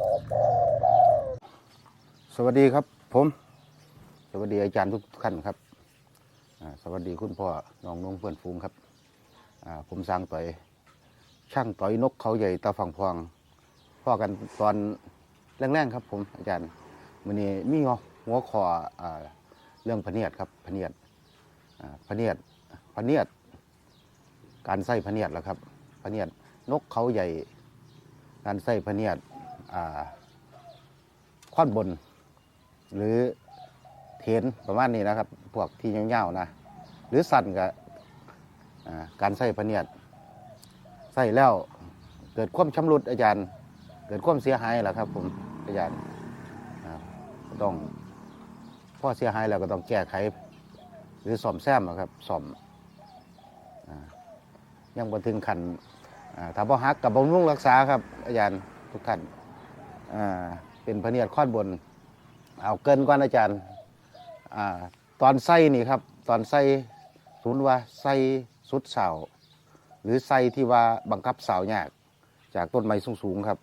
สวัสดีครับผม สวัสดีอาจารย์ทุกท่านครับสวัสดีคุณพ่อน้องนุ่งเพื่อนฟูงครับผมสร้างต่อย ช่างต่อยนกเขาใหญ่ตาฝั่งพวงพ่อกันตอนแรงๆครับ ผมอาจารย์วันนี้มีหัวหัวคออเรื่องพเนียดครับพเนียดพเนียดพเนียด การใส่พเนียดแล้วครับพเนียดนกเขาใหญ่ การใส่พเนียด อ่าค่อนบน หรือเทนประมาณนี้นะครับ พวกที่ยาวๆนะ หรือสั่นกับการใส่พเนียดใส่แล้วเกิดความชำรุดอาจารย์ เกิดความเสียหายแหละครับ ผมอาจารย์ก็ต้องพ่อเสียหายแล้วก็ต้องแก้ไข หรือซ่อมแซมอะครับซ่อมอยังบ่ถึงขันถ้าบ่ฮักกับบำรุงรักษาครับ อาจารย์ทุกท่าน อ่าเป็นพะเนียดข้อนบน เอาเกินก่อนอาจารย์อ่าตอนไส้นี่ครับ ตอนไส้ศูนย์ว่าไส้สุดเสาหรือไส้ที่ว่าบังคับเสายาก จากต้นไม้สูงๆครับ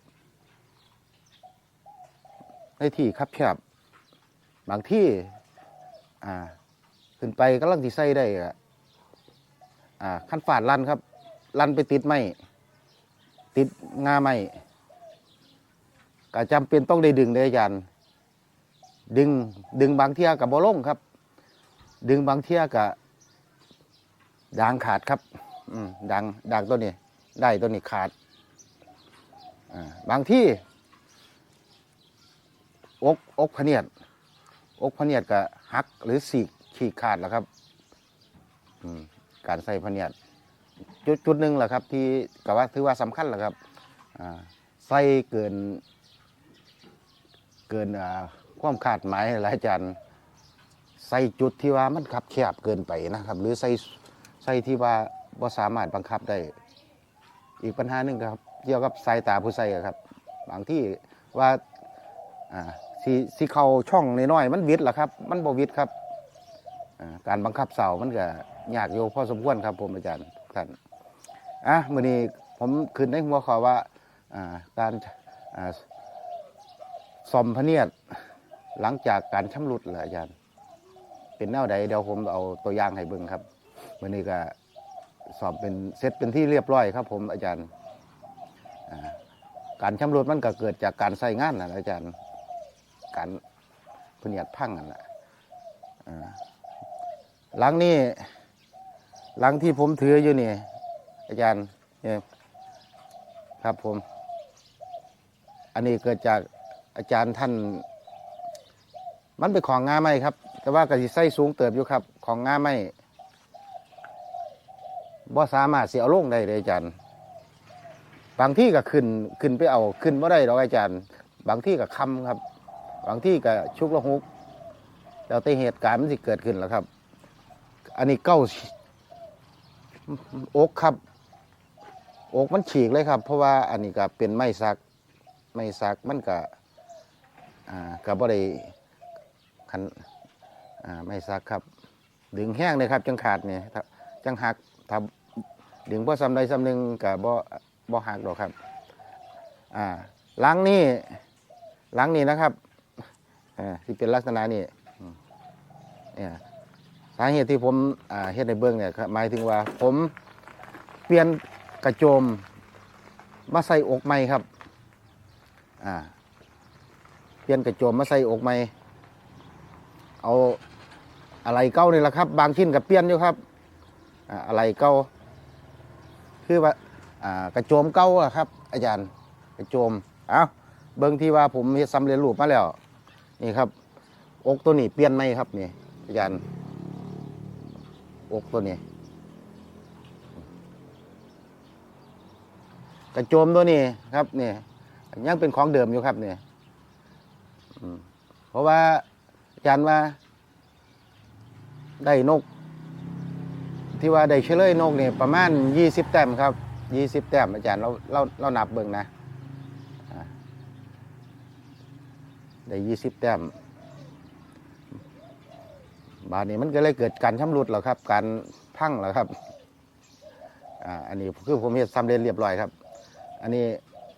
ในที่คับแคบบางที่อ่าขึ้นไปกำลังที่ไส้ได้อะอ่าขั้นฝาดลันครับ ลันไปติดไม้ติดงาไม้ ก็จำเป็นต้องได้ดึงได้อาจารย์ดึงดึงบางเที่ยกับบอลงครับ ดึงบางเที่ยกับด่างขาดครับ อืมด่างด่างตัวนี้ ได้ตัวนี้ขาดอบางที่ อกอกพเนียดอกพเนียดกับหักหรือสีกฉีกขาดแล้วครับอืการใส่พเนียดจุดจุดหนึ่งแหละครับ ที่กับว่าถือว่าสำคัญแหละครับอใส่เกิน เกินอ่าความคาดหมายหลายอาจารย์ใส่จุดที่ว่ามันขับแคบเกินไปนะครับ หรือใส่ใส่ที่ว่าว่าสามารถบังคับได้ อีกปัญหาหนึ่งครับ เกี่ยวกับสายตาผู้ใส่ครับ บางที่ว่าอ่าสีสีเขาช่องน้อยๆมันวิดหรอครับ มันบ่วิดครับการบังคับเสามันก็ยากอยู่พอสมควรครับผมอาจารย์ท่านอะมื่อนี้ผมขึ้นในหัวข้อว่าอ่าการ อ่าสอมพะเนียดหลังจากการชำรุดเหรออาจารย์ เป็นแนวใดเดี๋ยวผมเอาตัวอย่างให้เบิ่งครับวันนี้ก็สอบเป็นเซตเป็นที่เรียบร้อยครับ ผมอาจารย์การชำรุดมันก็เกิดจากการใส่งานนะอาจารย์ การพเนียดพังนั่นแหละหลังนี้หลังที่ผมถืออยู่นี่ อาจารย์เนี่ยครับผม อันนี้เกิดจาก อาจารย์ท่าน มันเป็นของง่าไม้ครับ แต่ว่ากะสิไส้สูงเติบอยู่ครับ ของง่าไม้บ่สามารถเสียเอาลงได้เลยอาจารย์ บางที่ก็ขึ้นขึ้นไปเอาขึ้นบ่ได้หรอกอาจารย์ บางที่ก็คำครับ บางที่ก็ชุกละหุกแล้วแต่เหตุการณ์มันสิเกิดขึ้นแล้วครับ อันนี้เก้าอกครับอกมันฉีกเลยครับ เพราะว่าอันนี้ก็เป็นไม้สัก ไม่ซักมันก็ ก็บ่ได้คันไม่ซักครับ ดึงแห้งเลยครับ จังขาดเนี่ยจังหักถ้าดึงพอซ้ำใดซ้ำหนึ่งก็บ่บ่หักดอกครับล้างนี่ล้างนี่นะครับที่เป็นลักษณะนี่เนี่ยสาเหตุที่ผมเฮ็ดในเบื้องเนี่ยหมายถึงว่าผมเปลี่ยนกระโจมมาใส่อกใหม่ครับ อ่า ปลี่ยนกระโจมมาใส่อกใหม่ เอาอะไรเก้านี่แหละครับ บางชิ้นกับเปลี่ยนอยู่ครับ อะไรเก้าคือว่ากระโจมเก้าอะครับ อาจารย์กระโจมเอาเบิ่งที่ว่าผมเฮ็ดสำเร็จรูปมาแล้ว นี่ครับ อกตัวนี้เปลี่ยนไหมครับนี่อาจารย์ อกตัวนี้ กระโจมตัวนี้ครับนี่ยังเป็นของเดิมอยู่ครับเนี่ย เพราะว่าอาจารย์ว่า ได้นก ที่ว่าได้เฉลยนกเนี่ยประมาณยี่สิบแต้มครับยี่สิบแต้มอาจารย์เราเราเรานับเบิ่งนะได้ยี่สิบแต้มบาดนี้มันก็เลยเกิดการชำรุดแล้วครับ การพังแล้วครับอ่าอันนี้คือผมเฮ็ดสำเร็จเรียบร้อยครับ อันนี้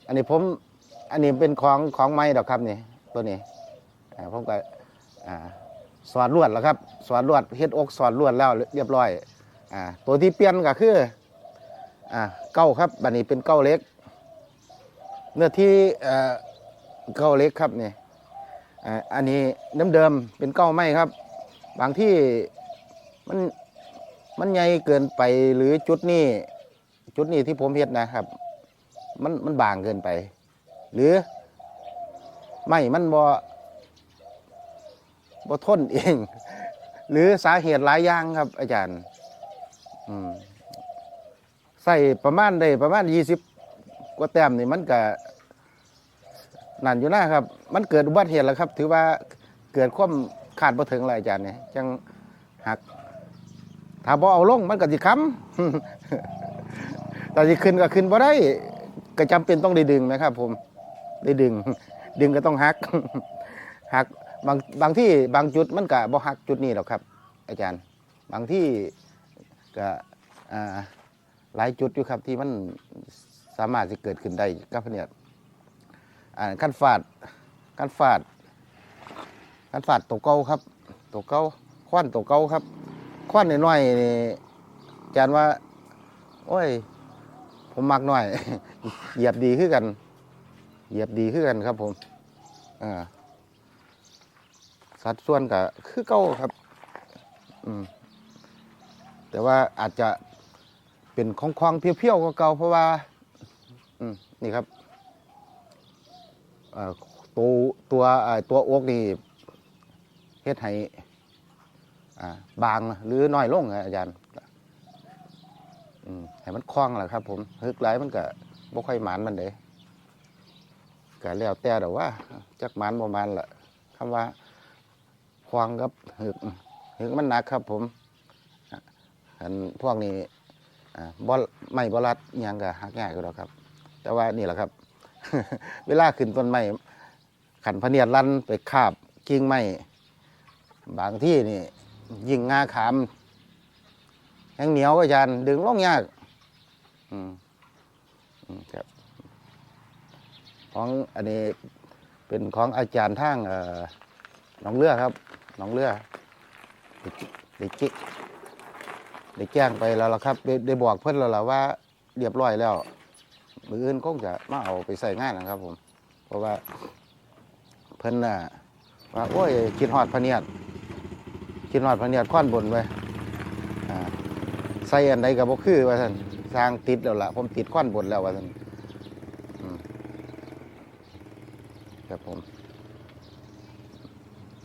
อันนี้ผม อันนี้เป็นของของไม้ดอกครับนี่ตัวนี้ ผมก็อ่าสอดลวดแล้วครับสอดลวดเฮ็ดอกสอดลวดแล้วเรียบร้อยอตัวที่เปลี่ยนก็คืออเก้าครับบัดนี้เป็นเก้าเล็ก เนื้อที่เก้าเล็กครับนี่ออันนี้เดิมๆเป็นเก้าไม้ครับ บางที่มันมันใหญ่เกินไปหรือจุดนี้จุดนี้ที่ผมเฮ็ดนะครับ มันมันบางเกินไป หรือไม่มันบ่ บ่ทนเอง หรือสาเหตุหลายอย่างครับ อาจารย์ใส่ประมาณได้ประมาณยี่สิบกว่าแต้มนี่มันก็นั่นอยู่นะครับ มันเกิดอุบัติเหตุแล้วครับ ถือว่าเกิดความขาดบ่ถึงแล้วอาจารย์เนี่ยจังหักถ้าบ่เอาลงมันก็สิค้ำแต่สิขึ้นก็ขึ้นบ่ได้ ก็จำเป็นต้องได้ดึงนะครับ ผม ได้ดึง ดึงก็ต้องหักหัก บางบางที่บางจุดมันก็บ่หักจุดนี้หรอกครับ อาจารย์ บางที่ก็อ่าหลายจุดอยู่ครับที่มันสามารถจะเกิดขึ้นได้กับเนี่ยอ่าขั้นฟาดขั้นฟาดขั้นฟาดตัวเก่าครับตัวเก่าควันตัวเก่าครับควันน้อยๆนี่อาจารย์ว่า โอ้ย ผมมักหน่อย เหยียบดีขึ้นกัน เหยียบดีขึ้นกันครับผมอ่า สัดส่วนกับคือเก้าครับ อืม แต่ว่าอาจจะเป็นของควางๆเพียวๆก็เก่าเพราะว่า อืม นี่ครับตัวตัวตัวโอกนี่เฮ็ดให้บางหรือน้อยลงอะอาจารย์ให้มันคล่องแหละครับ ผมฮึกไหลมันก็บ่ค่อยหมานมันเด้ก็แล้วแต่แต่ว่า จักหมานบ่หมานล่ะคำว่า คล่องกับฮึกฮึกมันหนักครับ ผมอันพวกนี้บอ่าบ่ไม่บ่รัดยังก็หักง่ายก็ดอกครับ แต่ว่านี่แหละครับ เวลาขึ้นต้นไม้ขันพเนียดลันไปคาบกิ่งไม้บางที่นี่ ยิงงาขามแห้งเหนียวอาจารย์ดึงล่องยากอืมอืมครับของอันนี้เป็นของอาจารย์ทางเอ่อหนองเรือครับ หนองเรือด้จิได้จิได้แจ้งไปแล้วล่ะครับได้ได้บอกเพิ่อนแล้วล่ะว่าเรียบร้อยแล้วมืออื่นคงจะมาเอาไปใส่งานนะครับ ผม เพราะว่าเพิ่นน่ะว่าโอ้ยคิดฮอดพเนียดคิดฮอดพเนียดค้อนบนไว้อ่าใส่อันใดก็บ่คือว่าซั่นสร้างติดแล้วล่ะผมติดค้อนบนแล้วว่าซั่นครับผม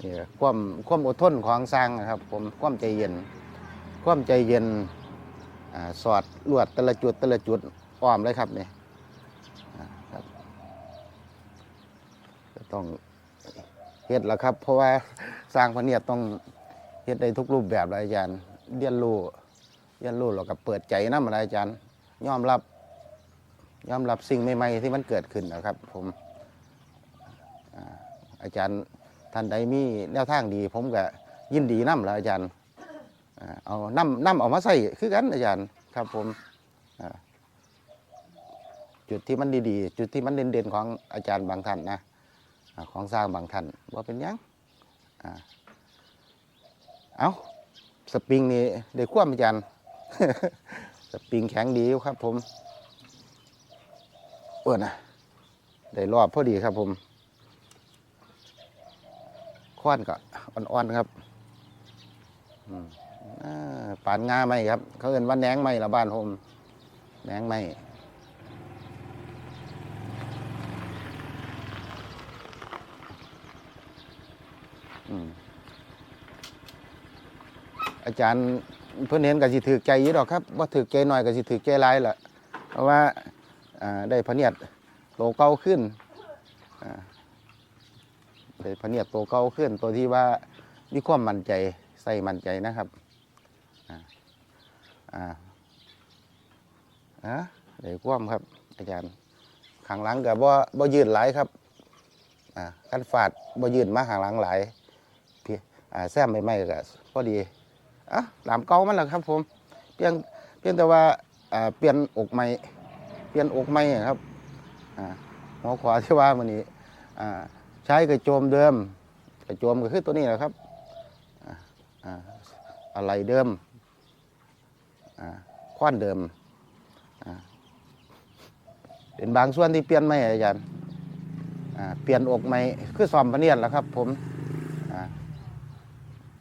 นี่แหละความความอดทนของสร้างนะครับ ผมความใจเย็น ความใจเย็นอสอดลวดแต่ละจุดแต่ละจุดอ้อมเลยครับนี่อ่าครับต้องเฮ็ดแล้วครับ เพราะว่าสร้างพระเนียดต้องเฮ็ดได้ทุกรูปแบบเลยอาจารย์เรียนรู้เรียนรู้เราก็เปิดใจนะมาอาจารย์ยอมรับยอมรับสิ่งใหม่ๆที่มันเกิดขึ้นนะครับ ผมอาจารย์ ท่านใดมีแนวทางดี ผมก็ยินดีนำละอาจารย์เอานำนำเอามาใส่คือกันอาจารย์ครับผมจุดที่มันดีๆ จุดที่มันเด่นๆของอาจารย์บางท่านนะของสร้างบางท่านว่าเป็นยังเอาสปริงนี่ได้ควมอาจารย์สปริงแข็งดีครับผมเปิดนะได้รอบพอดีครับผม คว้านก็อ่อนๆครับอืมอ่าปานงาไหมครับ เขาเอินว่าแหนงไหมละบ้านผมแหนงไมอืมอาจารย์เพื่อนเห็นก็สิถือใจยี่ดอกครับว่าถือใจหน่อยก็สิถือใจหลายแหละเพราะว่าได้พะเนียดโตเก่าขึ้น ได้พเนียดโตเก่าขึ้นตัวที่ว่ามีความมั่นใจใส่มั่นใจนะครับอ่าอ่าอ่าได้ความครับ อาจารย์ข้างหลังกับบ่บ่ยืดหลายครับอ่ากันฟาดบ่ยืดมาข้างหลังหลายพี่อ่าแซมใหม่ๆก็พอดีอะหลามเก่ามันแหละครับ ผมเพียงเพียงแต่ว่าอ่าเปลี่ยนอกใหม่เปลี่ยนอกใหม่ครับอ่าหัวขวาที่ว่ามันนี้อ่า ใช้กระโจมเดิม กระโจมก็คือตัวนี้แหละครับอะไรเดิมคว้านเดิมเป็นบางส่วนที่เปลี่ยนไม่อาจารย์เปลี่ยนอกไม่คือซ่อมพะเนียดแล้วครับ ผม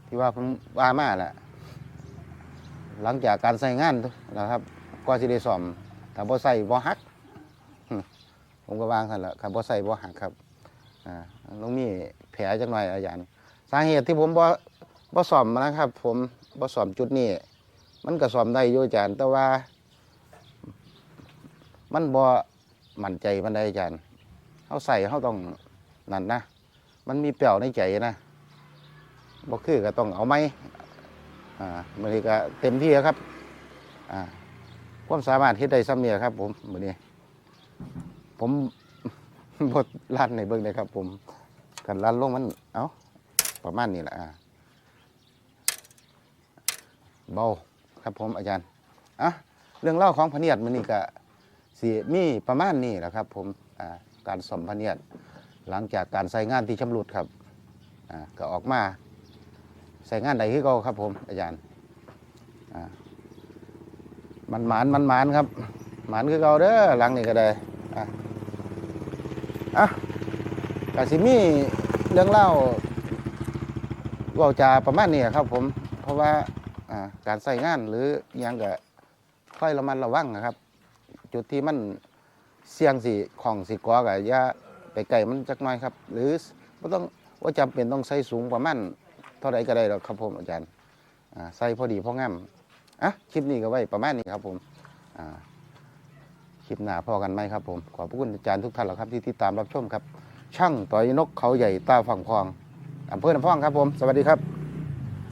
ที่ว่าผมว่ามาแหละหลังจากการใส่งานนะครับ ก็สิได้ซ่อมถ้าบ่ใส่บ่หัก ผมก็วางท่านละครับบ่ใส่บ่หักครับ อ่าต้องมีแผลจังหน่อยอาจารย์สาเหตุที่ผมบ่บ่ซ่อมนะครับ ผมบ่ซ่อมจุดนี้มันก็ซ่อมได้อยู่อาจารย์ แต่ว่า มันบ่มั่นใจมันได้อาจารย์เฮาใส่เฮาต้องนั่นนะมันมีเปรี้ยวในใจนะบ่คือก็ต้องเอาไหมอ่ามื้อนี้ก็เต็มที่ครับอ่าความสามารถเฮ็ดได้ซ้ำเนี่ยครับ ผมมื้อนี้ผม บดลั่นในเบิ่งเลยครับ ผมกันลั่นลงมันเอาประมาณนี้แหละอ่าเบาครับผมอาจารย์อะเรื่องเล่าของพเนียดมันนี่ก็สีมีประมาณนี้แหละครับ ผมอ่าการสมพเนียดหลังจากการใส่งานที่ชำรุดครับอ่าก็ออกมาใส่งานใดที่ก็ครับผมอาจารย์อ่ามันหมานมันหมานครับหมานคือเก่าเด้อหลังนี้ก็ได้อะ อะกสิมีเรื่องเล่าเว่าจาประมาณนี้ครับผม เพราะว่าการใส่งานหรืออิหยังก็ค่อยระมัดระวังนะครับ จุดที่มันเสี่ยงสิของสิกอกับยาไปไกลมันจักน่อยครับ หรือบ่ต้องว่าจำเป็นต้องใส่สูงประมาณเท่าไรก็ได้หรอกครับผมอาจารย์ใส่พอดีพองามอะคลิปนี้ก็ไว้ประมาณนี้ครับผมอ่า คลิปหน้าพอกันไหมครับผมขอบพระคุณอาจารย์ทุกท่านแล้วครับที่ติดตามรับชมครับ ช่างต่อยนกเขาใหญ่ตาฝั่งพองอำเภอลำพองครับผม สวัสดีครับ